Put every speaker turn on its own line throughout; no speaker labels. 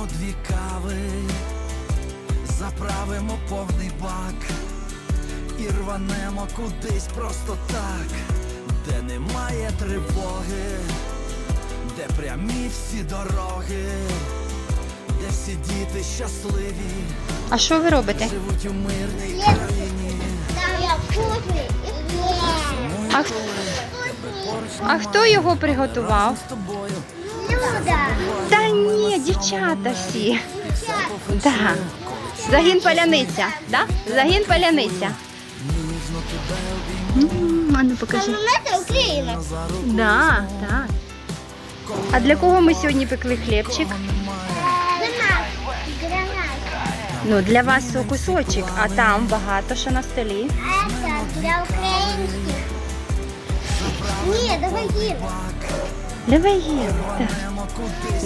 Візьмемо дві кави, заправимо повний бак і рванемо кудись просто так, де немає тривоги, де прямі всі дороги, де всі діти щасливі,
А що ви робите?
живуть у мирній країні.
А х- хто його приготував?
З тобою
дівчата всі. Да. Загін паляниця, да? Загін паляниця.
ніжно.
М, А ну покажи.
Це Україна.
Да, так. А для кого ми сьогодні пекли хлібчик?
Гранат. Гранат.
Ну, для вас кусочок, а там багато що на столі.
Це для українських. Ні, давай їм.
Давай їм. Так.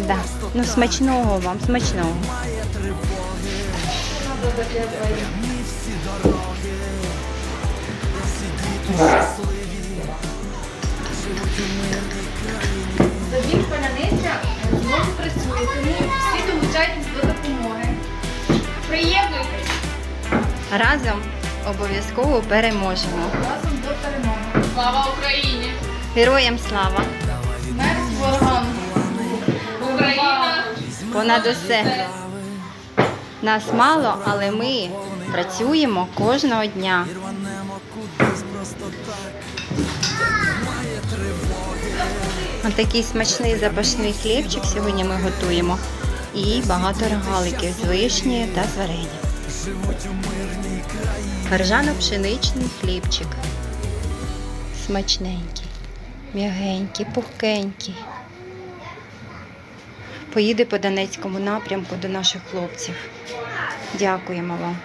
Да. Ну, смачного вам, смачного.
Забіг паляниця знову працює, тому всі долучайтесь до допомоги. Приєднуйтесь
Разом обов'язково переможемо.
разом до перемоги. Слава Україні!
Героям слава! Понад усе. Нас мало, але ми працюємо кожного дня. Отакий смачний запашний хлібчик сьогодні ми готуємо. І багато рогаликів з вишні та з
країні.
Ржано-пшеничний хлібчик. Смачненький, м'ягенький, пухкенький. Поїде по Донецькому напрямку до наших хлопців. Дякуємо вам.